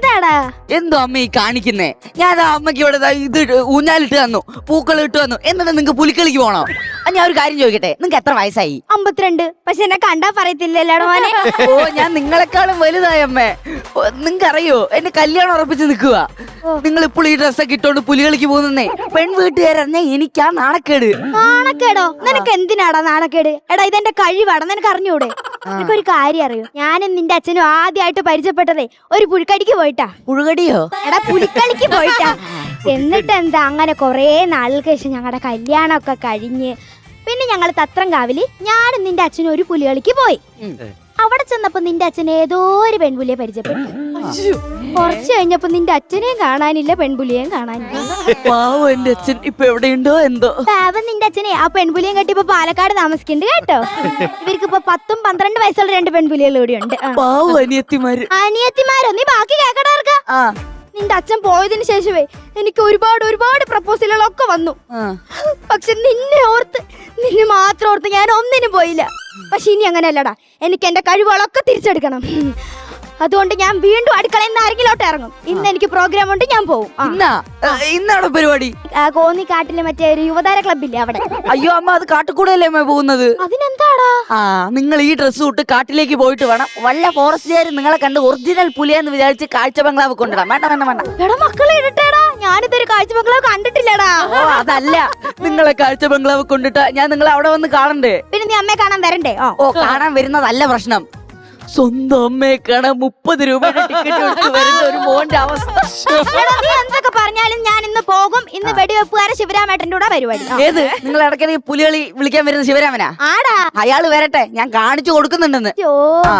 എന്താടാ? എന്തോ അമ്മ ഈ കാണിക്കുന്നേ? ഞാൻ ആ അമ്മയ്ക്ക് ഇവിടെ ഇത് ഊഞ്ഞാലിട്ട് തന്നു പൂക്കൾ ഇട്ട് തന്നു. എന്നിട്ട് നിങ്ങക്ക് പുലിക്കളിക്ക് പോണോ? ഞാൻ ഒരു കാര്യം ചോദിക്കട്ടെ? നിങ്ങക്ക് എത്ര വയസ്സായി? അമ്പത്തിരണ്ട്. പക്ഷെ എന്നെ കണ്ടാ പറയത്തില്ലല്ലോ മോനെ? ഓ ഞാൻ നിങ്ങളെക്കാളും വലുതായി അമ്മേ. നിങ്ങക്ക് അറിയോ എന്നെ കല്യാണം ഉറപ്പിച്ച് നിൽക്കുക. നിങ്ങൾ ഇപ്പോൾ ഈ ഡ്രസ്സൊക്കെ ഇട്ടോണ്ട് പുലികളിക്ക് പോകുന്നേ. പെൺ വീട്ടുകാരറിഞ്ഞ എനിക്കാ നാണക്കേട്. നാണക്കേടോ നിനക്ക് എന്തിനാടാ നാണക്കേട്? എടാ ഇതെന്റെ കഴിവാടാ നിനക്ക് അറിഞ്ഞൂടെ? എനിക്കൊരു കാര്യം അറിയോ? ഞാനും നിന്റെ അച്ഛനും ആദ്യമായിട്ട് പരിചയപ്പെട്ടതേ ഒരു പുഴുക്കടിക്ക് പോയിട്ടാ. പുഴുകടിയോ? എടാ പുലിക്കളിക്ക് പോയിട്ടാ. എന്നിട്ട് എന്താ അങ്ങനെ കുറേ നാളുകൾക്ക് ശേഷം ഞങ്ങളുടെ കല്യാണമൊക്കെ കഴിഞ്ഞ് പിന്നെ ഞങ്ങൾ തത്രങ്കാവിൽ ഞാനും നിന്റെ അച്ഛനും ഒരു പുലികളിക്ക് പോയി. അവിടെ ചെന്നപ്പോ നിന്റെ അച്ഛൻ ഏതോ ഒരു പെൺപുലിയെ പരിചയപ്പെട്ടു. കുറച്ച് കഴിഞ്ഞപ്പോ നിന്റെ അച്ഛനെയും കാണാനില്ല പെൺപുലിയെയും കാണാനില്ല. പാവം എന്റെ അച്ഛൻ ഇപ്പൊ എവിടെയുണ്ടോ എന്തോ. പാവം നിന്റെ അച്ഛനെ ആ പെൺപുലിയും കെട്ടി ഇപ്പൊ പാലക്കാട് താമസിക്കുന്നുണ്ട് കേട്ടോ. ഇവർക്ക് ഇപ്പൊ പത്തും പന്ത്രണ്ട് വയസ്സുള്ള രണ്ട് പെൺപുലികൾ കൂടി ഉണ്ട്. പാവം അനിയത്തിമാര്. അനിയത്തിമാരോ നീ ബാക്കി കേക്കടാർക്ക നിന്റെ അച്ഛൻ പോയതിനു ശേഷമേ എനിക്ക് ഒരുപാട് ഒരുപാട് പ്രപ്പോസലുകളൊക്കെ വന്നു. പക്ഷെ നിന്നെ ഓർത്ത് നിന്നെ മാത്രം ഓർത്ത് ഞാൻ ഒന്നിനും പോയില്ല. പക്ഷെ ഇനി അങ്ങനെയല്ലടാ എനിക്ക് എന്റെ കഴിവുകളൊക്കെ തിരിച്ചെടുക്കണം. അതുകൊണ്ട് ഞാൻ വീണ്ടും അടുക്കളയിൽ നിന്ന് ആരെങ്കിലോട്ട് ഇറങ്ങും. ഇന്ന് എനിക്ക് പ്രോഗ്രാം ഉണ്ട് ഞാൻ പോകും ആ. ഇന്നാ? ഏ, ഇന്നാണോ പരിപാടി? ആ കോന്നിക്കാട്ടിലെ മറ്റേ ഒരു യുവതാര ക്ലബില്ലേ അവിടെ. അയ്യോ അമ്മ അത് കാട്ടിക്കൂടല്ലേ അമ്മ പോകുന്നത്? അതിനെന്താടാ? ആ നിങ്ങൾ ഈ ഡ്രസ്സ് ഇട്ട് കാട്ടിലേക്ക് പോയിട്ട് വേണം. വല്ല ഫോറസ്റ്റുകാർ നിങ്ങളെ കണ്ട് ഒറിജിനൽ പുലിയെന്ന് വിചാരിച്ച് കാഴ്ച ബംഗ്ലാവ് കൊണ്ടിടാം. വേണ്ട വേണ്ട വേണ്ട. എടാ മക്കളെ ഇടട്ടേടാ ഞാനിതൊരു കാഴ്ച ബംഗ്ലാവ് കണ്ടിട്ടില്ലടാ. ഓ അതല്ല. നിങ്ങളെ കാഴ്ച ബംഗ്ലാവ് കൊണ്ടിട്ട് ഞാൻ നിങ്ങളെ അവിടെ വന്ന് കാണണ്ടേ? പിന്നെ നീ അമ്മയെ കാണാൻ വരണ്ടേ? ഓ ഓ കാണാൻ വരുന്നതല്ല പ്രശ്നം. സ്വന്തം അമ്മയെ കാണാൻ മുപ്പത് രൂപയുടെ ടിക്കറ്റ് കൊടുത്ത് വരുന്ന ഒരു മോന്റെ അവസ്ഥ. എടാ, നീ എന്തൊക്കെ പറഞ്ഞാലും ഞാൻ ഇന്ന് പോകും. ഇന്ന് വെടിവെപ്പുകാരെ ശിവരാമേട്ടന്റെ കൂടെ പരിപാടി. ആ. ഏത്? നിങ്ങൾ ഇടയ്ക്കിടയ്ക്ക് പുലികളി വിളിക്കാൻ വരുന്ന ശിവരാമനാ? ആടാ. അയാൾ വരട്ടെ. ഞാൻ കാണിച്ചു കൊടുക്കുന്നുണ്ടെന്ന്. ഓ ആ.